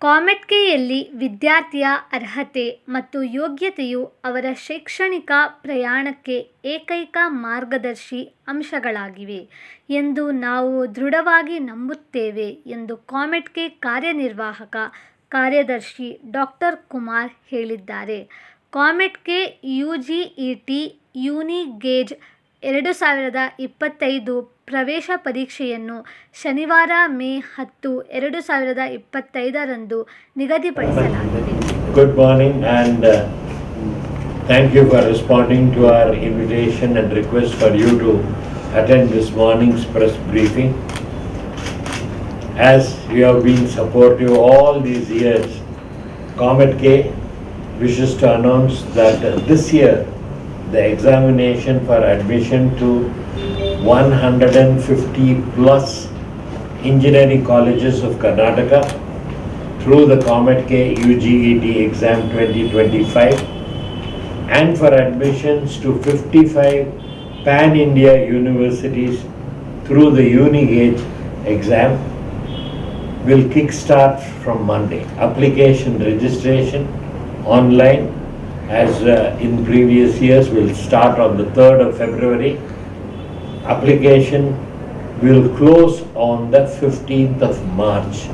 ಕಾಮೆಟ್ಕೆಯಲ್ಲಿ ವಿದ್ಯಾರ್ಥಿಯ ಅರ್ಹತೆ ಮತ್ತು ಯೋಗ್ಯತೆಯು ಅವರ ಶೈಕ್ಷಣಿಕ ಪ್ರಯಾಣಕ್ಕೆ ಏಕೈಕ ಮಾರ್ಗದರ್ಶಿ ಅಂಶಗಳಾಗಿವೆ ಎಂದು ನಾವು ದೃಢವಾಗಿ ನಂಬುತ್ತೇವೆ ಎಂದು ಕಾಮೆಟ್ಕೆ ಕಾರ್ಯನಿರ್ವಾಹಕ ಕಾರ್ಯದರ್ಶಿ ಡಾಕ್ಟರ್ ಕುಮಾರ್ ಹೇಳಿದ್ದಾರೆ. COMEDK U G E T Unigauge ಎರಡು ಸಾವಿರದ ಇಪ್ಪತ್ತೈದು ಪ್ರವೇಶ ಪರೀಕ್ಷೆಯನ್ನು ಶನಿವಾರ ಮೇ ಹತ್ತು ಎರಡು ಸಾವಿರದ ಇಪ್ಪತ್ತೈದರಂದು ನಿಗದಿಪಡಿಸಲಾಗಿದೆ good morning and thank you for for to to invitation invitation request for you to attend this morning's press briefing. As you have been supportive all these years, Comet K wishes to announce that uh, this year the examination for admission to 150 plus engineering colleges of Karnataka through the Comet K UGET exam 2025 and for admissions to 55 pan-India universities through the Unigage exam will kickstart from Monday. Application registration online as uh, in previous years will start on the 3rd of February. Application will close on the 15th of March.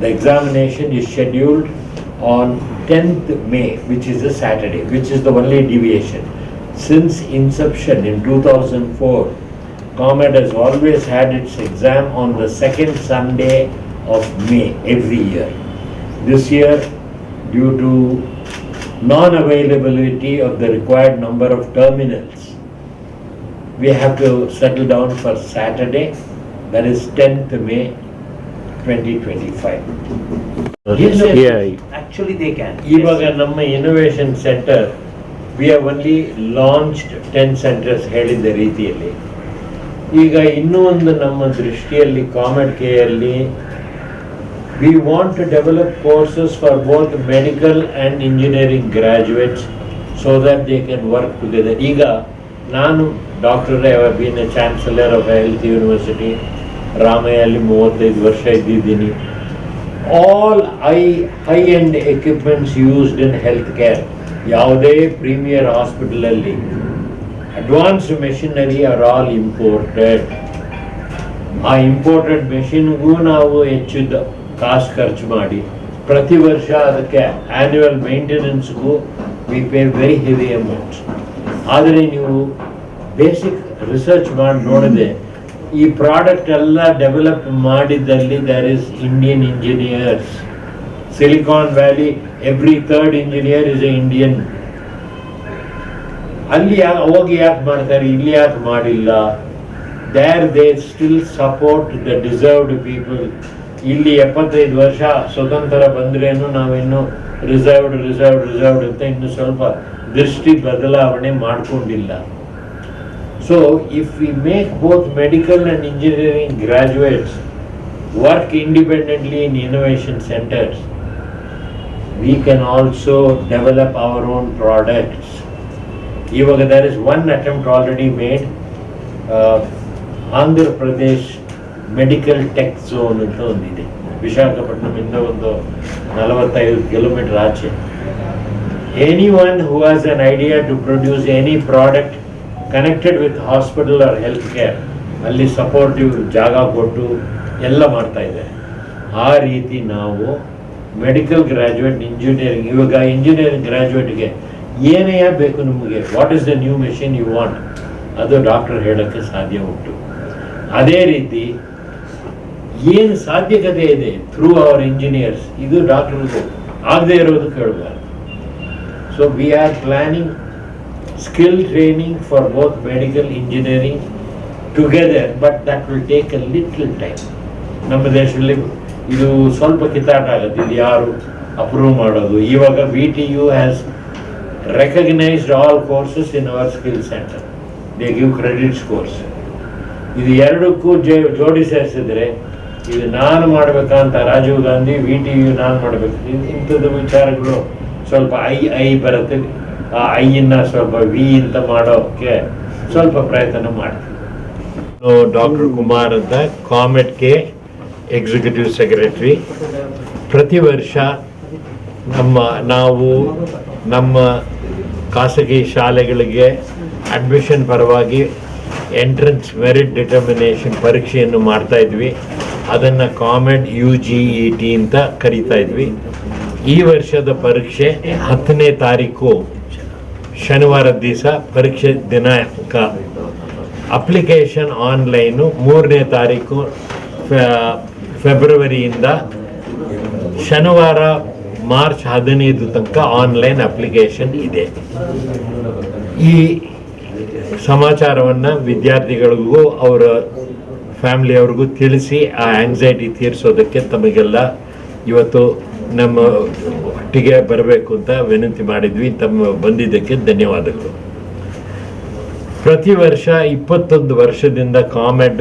The examination is scheduled on 10th May, which is a Saturday, which is the only deviation. Since inception in 2004, Comet has always had its exam on the second Sunday of May every year. This year, due to non-availability of the required number of terminals, we have to settle down for Saturday, that is 10th May 2025. Yes, yes, Yeah. Actually, they can. ಇವಾಗ ನಮ್ಮ innovation centre we have only launched ten centres ಹೇಳಿದ್ದ ರೀತಿಯಲ್ಲಿ ಈಗ ಇನ್ನೂ ಒಂದು ನಮ್ಮ ದೃಷ್ಟಿಯಲ್ಲಿ ಕಾಮೆಡ್ ಕೇಯಲ್ಲಿ we want to develop courses for both medical and engineering graduates so that they can work together ಈಗ ನಾನು doctor been a chancellor of health university ರಾಮಯ್ಯಲ್ಲಿ ಮೂವತ್ತೈದು ವರ್ಷ ಇದ್ದಿದ್ದೀನಿ. All I high end equipments used in health care ಯಾವುದೇ premier ಹಾಸ್ಪಿಟಲಲ್ಲಿ advance machinery are all imported ಆ imported ಮೆಷಿನ್ಗೂ ನಾವು ಹೆಚ್ಚು cost ಖರ್ಚು ಮಾಡಿ. ಪ್ರತಿ ವರ್ಷ ಅದಕ್ಕೆ annual ಮೇಂಟೆನೆನ್ಸ್ಗೂ we pay very heavy amounts ಆದರೆ ನೀವು ಬೇಸಿಕ್ ರಿಸರ್ಚ್ ಮಾಡಿ ನೋಡಿದೆ ಈ ಪ್ರಾಡಕ್ಟ್ ಎಲ್ಲ develop ಮಾಡಿದ್ದಲ್ಲಿ there is Indian engineers Silicon Valley every third engineer is a Indian ಅಲ್ಲಿ ಹೋಗಿ ಯಾಕೆ ಮಾಡ್ತಾರೆ? ಇಲ್ಲಿ ಯಾಕೆ ಮಾಡಿಲ್ಲ? There they still support the deserved people ಇಲ್ಲಿ ಎಪ್ಪತ್ತೈದು ವರ್ಷ ಸ್ವತಂತ್ರ ಬಂದ್ರೇನು ನಾವಿನ್ನು ರಿಸರ್ವ್ಡ್ ರಿಸರ್ವ್ಡ್ ರಿಸರ್ವ್ಡ್ ಅಂತ ಇನ್ನು ಸ್ವಲ್ಪ ದೃಷ್ಟಿ ಬದಲಾವಣೆ ಮಾಡಿಕೊಂಡಿಲ್ಲ. So if we make both medical and engineering graduates work independently in innovation centres we can also develop our own products ಇವಾಗ there is one attempt already made Andhra Pradesh medical tech zone ಅಂತ ಒಂದಿದೆ. ವಿಶಾಖಪಟ್ಟಣಮಿಂದ ಒಂದು ನಲವತ್ತೈದು kilometre ಆಚೆ. Any one who an idea to produce any product connected with hospital or health care ಅಲ್ಲಿ supportive ಜಾಗ ಕೊಟ್ಟು ಎಲ್ಲ ಮಾಡ್ತಾ ಇದೆ. ಆ ರೀತಿ ನಾವು ಮೆಡಿಕಲ್ ಗ್ರ್ಯಾಜುಯೇಟ್ ಇಂಜಿನಿಯರಿಂಗ್ ಇವಾಗ ಇಂಜಿನಿಯರಿಂಗ್ ಗ್ರ್ಯಾಜುಯೇಟ್ಗೆ ಏನೇ ಬೇಕು ನಿಮಗೆ what is the new machine you want ಅದು ಡಾಕ್ಟರ್ ಹೇಳೋಕ್ಕೆ ಸಾಧ್ಯ ಉಂಟು. ಅದೇ ರೀತಿ ಏನು ಸಾಧ್ಯತೆ ಇದೆ ಥ್ರೂ ಅವರ್ ಇಂಜಿನಿಯರ್ಸ್ ಇದು ಡಾಕ್ಟರ್ಗೂ ಆಗದೆ ಇರೋದು ಹೇಳಬಾರ್ದು so we are planning skill training for both medical engineering together but that will take a little time. ನಮ್ಮ ದೇಶದಲ್ಲಿ ಇದು ಸ್ವಲ್ಪ ಕಿತ್ತಾಟ ಆಗುತ್ತೆ. ಇದು ಯಾರು ಅಪ್ರೂವ್ ಮಾಡೋದು? ಇವಾಗ V T U has recognised all courses in our skill centre they give credits course ಇದು ಎರಡಕ್ಕೂ ಜೆ- ಜೋಡಿ ಸೇರಿಸಿದ್ರೆ, ಇದು ನಾನು ಮಾಡಬೇಕಂತ Rajiv Gandhi V T U ನಾನು ಮಾಡಬೇಕು. ಇಂಥದ್ದು ವಿಚಾರಗಳು. ಸ್ವಲ್ಪ ಐ ಐ ಬರುತ್ತೆ. ಆ ಐಯನ್ನ ಸ್ವಲ್ಪ ವಿ ಅಂತ ಮಾಡೋಕ್ಕೆ ಸ್ವಲ್ಪ ಪ್ರಯತ್ನ ಮಾಡ್ತೀವಿ. ಡಾಕ್ಟರ್ ಕುಮಾರ್ ಅಂತ ಕಾಮೆಟ್ ಕೆ ಎಕ್ಸಿಕ್ಯೂಟಿವ್ ಸೆಕ್ರೆಟರಿ ಪ್ರತಿ ವರ್ಷ ನಮ್ಮ ನಾವು ನಮ್ಮ ಖಾಸಗಿ ಶಾಲೆಗಳಿಗೆ ಅಡ್ಮಿಷನ್ ಪರವಾಗಿ ಎಂಟ್ರೆನ್ಸ್ ಮೆರಿಟ್ ಡಿಟರ್ಮಿನೇಷನ್ ಪರೀಕ್ಷೆಯನ್ನು ಮಾಡ್ತಾ ಇದ್ವಿ. ಅದನ್ನು COMED U G E T ಅಂತ ಕರಿತಾ ಇದ್ವಿ. ಈ ವರ್ಷದ ಪರೀಕ್ಷೆ ಹತ್ತನೇ ತಾರೀಕು. ಶನಿವಾರ ದಿವಸ ಪರೀಕ್ಷೆ ದಿನಾಂಕ. ಅಪ್ಲಿಕೇಶನ್ ಆನ್ಲೈನು ಮೂರನೇ ತಾರೀಕು ಫೆಬ್ರವರಿಯಿಂದ ಶನಿವಾರ ಮಾರ್ಚ್ ಹದಿನೈದು ತನಕ ಆನ್ಲೈನ್ ಅಪ್ಲಿಕೇಶನ್ ಇದೆ. ಈ ಸಮಾಚಾರವನ್ನು ವಿದ್ಯಾರ್ಥಿಗಳಿಗೂ, ಅವರ ಫ್ಯಾಮಿಲಿಯವ್ರಿಗೂ ತಿಳಿಸಿ, ಆ ಆಂಗ್ಸೈಟಿ ತೀರಿಸೋದಕ್ಕೆ ತಮಗೆಲ್ಲ ಇವತ್ತು ನಮ್ಮ ಒಟ್ಟಿಗೆ ಬರಬೇಕು ಅಂತ ವಿನಂತಿ ಮಾಡಿದ್ವಿ. ತಮ್ಮ ಬಂದಿದ್ದಕ್ಕೆ ಧನ್ಯವಾದಗಳು. ಪ್ರತಿ ವರ್ಷ ಇಪ್ಪತ್ತೊಂದು ವರ್ಷದಿಂದ ಕಾಮೆಡ್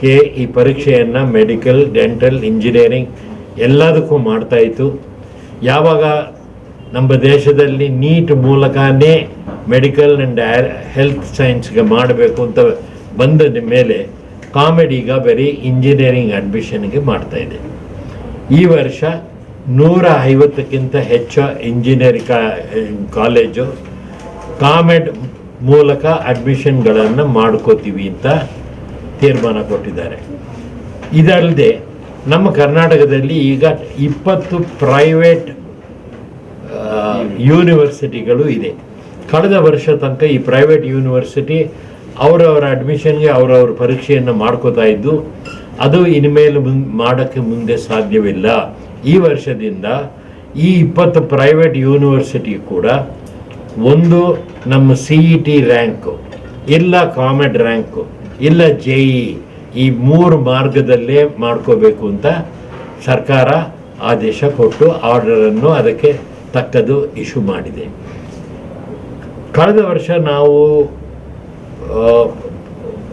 ಕೆ ಈ ಪರೀಕ್ಷೆಯನ್ನು ಮೆಡಿಕಲ್, ಡೆಂಟಲ್, ಇಂಜಿನಿಯರಿಂಗ್ ಎಲ್ಲದಕ್ಕೂ ಮಾಡ್ತಾ ಇತ್ತು. ಯಾವಾಗ ನಮ್ಮ ದೇಶದಲ್ಲಿ ನೀಟ್ ಮೂಲಕನೇ ಮೆಡಿಕಲ್ ಆ್ಯಂಡ್ ಹೆಲ್ತ್ ಸೈನ್ಸ್ಗೆ ಮಾಡಬೇಕು ಅಂತ ಬಂದ ಮೇಲೆ ಕಾಮೆಡ್ ಈಗ ಬರೀ ಇಂಜಿನಿಯರಿಂಗ್ ಅಡ್ಮಿಷನ್ಗೆ ಮಾಡ್ತಾ ಇದೆ. ಈ ವರ್ಷ ನೂರ ಐವತ್ತಕ್ಕಿಂತ ಹೆಚ್ಚು ಇಂಜಿನಿಯರಿಂಗ್ ಕಾಲೇಜು ಕಾಮೆಡ್ ಮೂಲಕ ಅಡ್ಮಿಷನ್ಗಳನ್ನು ಮಾಡ್ಕೋತೀವಿ ಅಂತ ತೀರ್ಮಾನ ಕೊಟ್ಟಿದ್ದಾರೆ. ಇದಲ್ಲದೆ ನಮ್ಮ ಕರ್ನಾಟಕದಲ್ಲಿ ಈಗ ಇಪ್ಪತ್ತು ಪ್ರೈವೇಟ್ ಯೂನಿವರ್ಸಿಟಿಗಳು ಇದೆ. ಕಳೆದ ವರ್ಷ ತನಕ ಈ ಪ್ರೈವೇಟ್ ಯೂನಿವರ್ಸಿಟಿ ಅವರವರ ಅಡ್ಮಿಷನ್ಗೆ ಅವರವ್ರ ಪರೀಕ್ಷೆಯನ್ನು ಮಾಡ್ಕೋತಾ ಇದ್ದು, ಅದು ಇನ್ಮೇಲೆ ಮುಂದೆ ಮಾಡೋಕ್ಕೆ ಮುಂದೆ ಸಾಧ್ಯವಿಲ್ಲ. ಈ ವರ್ಷದಿಂದ ಈ ಇಪ್ಪತ್ತು ಪ್ರೈವೇಟ್ ಯೂನಿವರ್ಸಿಟಿ ಕೂಡ ಒಂದು ನಮ್ಮ ಸಿ ಇ ಟಿ ರ್ಯಾಂಕು ಇಲ್ಲ ಕಾಮೆಡ್ ರ್ಯಾಂಕು ಇಲ್ಲ ಜೆ ಇ ಈ ಮೂರು ಮಾರ್ಗದಲ್ಲೇ ಮಾಡ್ಕೋಬೇಕು ಅಂತ ಸರ್ಕಾರ ಆದೇಶ ಕೊಟ್ಟು ಆರ್ಡರನ್ನು ಅದಕ್ಕೆ ತಕ್ಕದು ಇಶ್ಯೂ ಮಾಡಿದೆ. ಕಳೆದ ವರ್ಷ ನಾವು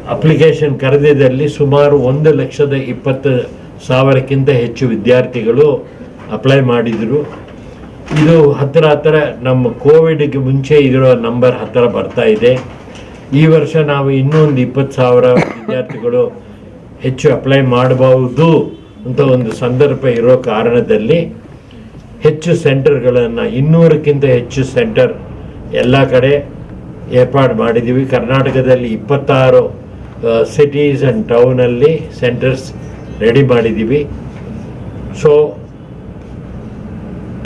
ಅಪ್ಲಿಕೇಶನ್ ಕರೆದಿದ್ದಲ್ಲಿ ಸುಮಾರು ಒಂದು ಲಕ್ಷದ ಇಪ್ಪತ್ತು ಸಾವಿರಕ್ಕಿಂತ ಹೆಚ್ಚು ವಿದ್ಯಾರ್ಥಿಗಳು ಅಪ್ಲೈ ಮಾಡಿದರು. ಇದು ಹತ್ತಿರ ಹತ್ತಿರ ನಮ್ಮ ಕೋವಿಡ್ಗೆ ಮುಂಚೆ ಇರೋ ನಂಬರ್ ಹತ್ತಿರ ಬರ್ತಾ ಇದೆ. ಈ ವರ್ಷ ನಾವು ಇನ್ನೊಂದು ಇಪ್ಪತ್ತು ಸಾವಿರ ವಿದ್ಯಾರ್ಥಿಗಳು ಹೆಚ್ಚು ಅಪ್ಲೈ ಮಾಡಬಹುದು ಅಂತ ಒಂದು ಸಂದರ್ಭ ಇರೋ ಕಾರಣದಲ್ಲಿ ಹೆಚ್ಚು ಸೆಂಟರ್ಗಳನ್ನು ಇನ್ನೂರಕ್ಕಿಂತ ಹೆಚ್ಚು ಸೆಂಟರ್ ಎಲ್ಲ ಕಡೆ ಏರ್ಪಾಡು ಮಾಡಿದ್ದೀವಿ ಕರ್ನಾಟಕದಲ್ಲಿ ಇಪ್ಪತ್ತಾರು ಸಿಟೀಸ್ ಆ್ಯಂಡ್ ಟೌನಲ್ಲಿ ಸೆಂಟರ್ಸ್ ರೆಡಿ ಮಾಡಿದ್ದೀವಿ. ಸೊ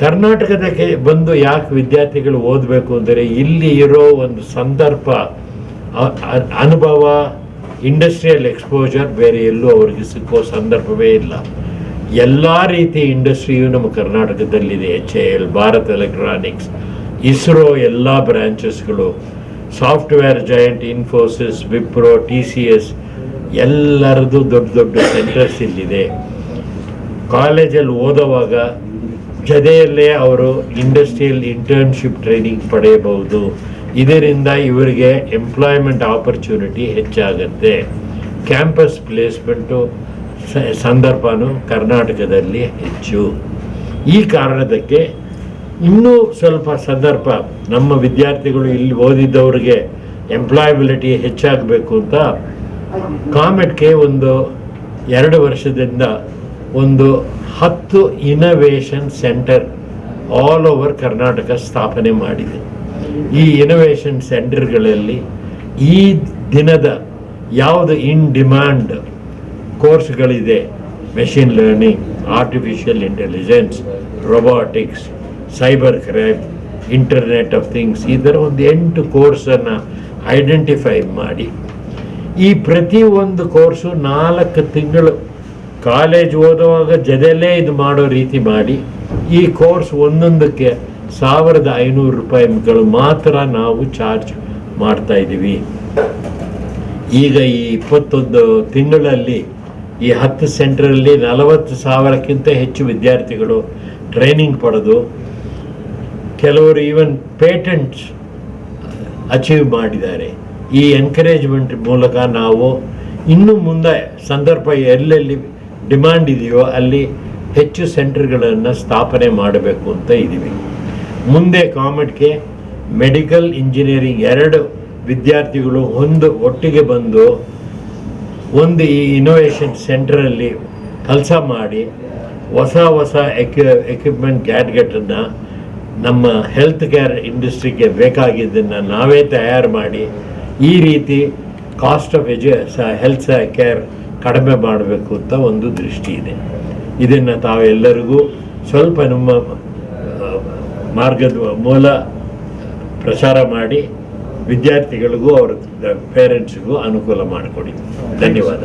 ಕರ್ನಾಟಕದಕ್ಕೆ ಬಂದು ಯಾಕೆ ವಿದ್ಯಾರ್ಥಿಗಳು ಓದಬೇಕು ಅಂದರೆ ಇಲ್ಲಿ ಇರೋ ಒಂದು ಸಂದರ್ಭ ಅನುಭವ ಇಂಡಸ್ಟ್ರಿಯಲ್ ಎಕ್ಸ್ಪೋಜರ್ ಬೇರೆ ಎಲ್ಲೂ ಅವರಿಗೆ ಸಿಕ್ಕೋ ಸಂದರ್ಭವೇ ಇಲ್ಲ. ಎಲ್ಲ ರೀತಿ ಇಂಡಸ್ಟ್ರಿಯು ನಮ್ಮ ಕರ್ನಾಟಕದಲ್ಲಿದೆ. H A L Bharat electronics ISRO ಎಲ್ಲ ಬ್ರ್ಯಾಂಚಸ್ಗಳು software giant Infosys Wipro T C S ಎಲ್ಲರದ್ದು ದೊಡ್ಡ ದೊಡ್ಡ ಸೆಂಟರ್ಸ್ ಇಲ್ಲಿದೆ. ಕಾಲೇಜಲ್ಲಿ ಓದುವಾಗ ಜೊತೆಯಲ್ಲೇ ಅವರು ಇಂಡಸ್ಟ್ರಿಯಲ್ ಇಂಟರ್ನ್ಶಿಪ್ ಟ್ರೈನಿಂಗ್ ಪಡೆಯಬಹುದು. ಇದರಿಂದ ಇವರಿಗೆ ಎಂಪ್ಲಾಯ್ಮೆಂಟ್ ಆಪರ್ಚುನಿಟಿ ಹೆಚ್ಚಾಗುತ್ತೆ. ಕ್ಯಾಂಪಸ್ ಪ್ಲೇಸ್ಮೆಂಟು ಸಂದರ್ಭನೂ ಕರ್ನಾಟಕದಲ್ಲಿ ಹೆಚ್ಚು. ಈ ಕಾರಣದಕ್ಕೆ ಇನ್ನೂ ಸ್ವಲ್ಪ ಸಂದರ್ಭ, ನಮ್ಮ ವಿದ್ಯಾರ್ಥಿಗಳು ಇಲ್ಲಿ ಓದಿದ್ದವರಿಗೆ ಎಂಪ್ಲಾಯಬಿಲಿಟಿ ಹೆಚ್ಚಾಗಬೇಕು ಅಂತ ಕಾಮೆಟ್ಗೆ ಒಂದು ಎರಡು ವರ್ಷದಿಂದ ಒಂದು ಹತ್ತು innovation centre all over Karnataka ಸ್ಥಾಪನೆ ಮಾಡಿದೆ. ಈ ಇನೋವೇಷನ್ ಸೆಂಟರ್ಗಳಲ್ಲಿ ಈ ದಿನದ ಯಾವುದು in demand ಕೋರ್ಸ್ಗಳಿದೆ machine learning artificial intelligence robotics cyber crime internet of things ಈ ಥರ ಒಂದು ಎಂಟು ಕೋರ್ಸನ್ನು ಐಡೆಂಟಿಫೈ ಮಾಡಿ. ಈ ಪ್ರತಿ ಒಂದು ಕೋರ್ಸು ನಾಲ್ಕು ತಿಂಗಳು ಕಾಲೇಜ್ ಓದುವಾಗ ಜೊತೆಯಲ್ಲೇ ಇದು ಮಾಡೋ ರೀತಿ ಮಾಡಿ ಈ ಕೋರ್ಸ್ ಒಂದೊಂದಕ್ಕೆ ಸಾವಿರದ ಐನೂರು ರೂಪಾಯಿಗಳು ಮಾತ್ರ ನಾವು ಚಾರ್ಜ್ ಮಾಡ್ತಾ ಇದ್ದೀವಿ. ಈಗ ಈ ಇಪ್ಪತ್ತೊಂದು ತಿಂಗಳಲ್ಲಿ ಈ ಹತ್ತು ಸೆಂಟ್ರಲ್ಲಿ ನಲವತ್ತು ಸಾವಿರಕ್ಕಿಂತ ಹೆಚ್ಚು ವಿದ್ಯಾರ್ಥಿಗಳು ಟ್ರೈನಿಂಗ್ ಪಡೆದು ಕೆಲವರು ಈವನ್ ಪೇಟೆಂಟ್ಸ್ ಅಚೀವ್ ಮಾಡಿದ್ದಾರೆ. ಈ ಎನ್ಕರೇಜ್ಮೆಂಟ್ ಮೂಲಕ ನಾವು ಇನ್ನು ಮುಂದೆ ಸಂದರ್ಭ ಎಲ್ಲೆಲ್ಲಿ ಡಿಮ್ಯಾಂಡ್ ಇದೆಯೋ ಅಲ್ಲಿ ಹೆಚ್ಚು ಸೆಂಟರ್ಗಳನ್ನು ಸ್ಥಾಪನೆ ಮಾಡಬೇಕು ಅಂತ ಇದ್ದೀವಿ. ಮುಂದೆ ಕಾಮೆಡ್ಗೆ ಮೆಡಿಕಲ್ ಇಂಜಿನಿಯರಿಂಗ್ ಎರಡು ವಿದ್ಯಾರ್ಥಿಗಳು ಒಂದು ಒಟ್ಟಿಗೆ ಬಂದು ಒಂದು ಈ ಇನೋವೇಷನ್ ಸೆಂಟ್ರಲ್ಲಿ ಕೆಲಸ ಮಾಡಿ ಹೊಸ ಹೊಸ ಎಕ್ಯು ಎಕ್ವಿಪ್ಮೆಂಟ್ ಗ್ಯಾಡ್ಗೆಟನ್ನು ನಮ್ಮ ಹೆಲ್ತ್ ಕೇರ್ ಇಂಡಸ್ಟ್ರಿಗೆ ಬೇಕಾಗಿದ್ದನ್ನು ನಾವೇ ತಯಾರು ಮಾಡಿ ಈ ರೀತಿ ಕಾಸ್ಟ್ ಆಫ್ ಎಜು ಹೆಲ್ತ್ ಕೇರ್ ಕಡಿಮೆ ಮಾಡಬೇಕು ಅಂತ ಒಂದು ದೃಷ್ಟಿ ಇದೆ. ಇದನ್ನು ತಾವೆಲ್ಲರಿಗೂ ಸ್ವಲ್ಪ ನಮ್ಮ ಮಾರ್ಗದ ಮೂಲ ಪ್ರಚಾರ ಮಾಡಿ ವಿದ್ಯಾರ್ಥಿಗಳಿಗೂ ಅವ್ರ ಪೇರೆಂಟ್ಸಿಗೂ ಅನುಕೂಲ ಮಾಡಿಕೊಡಿ. ಧನ್ಯವಾದ.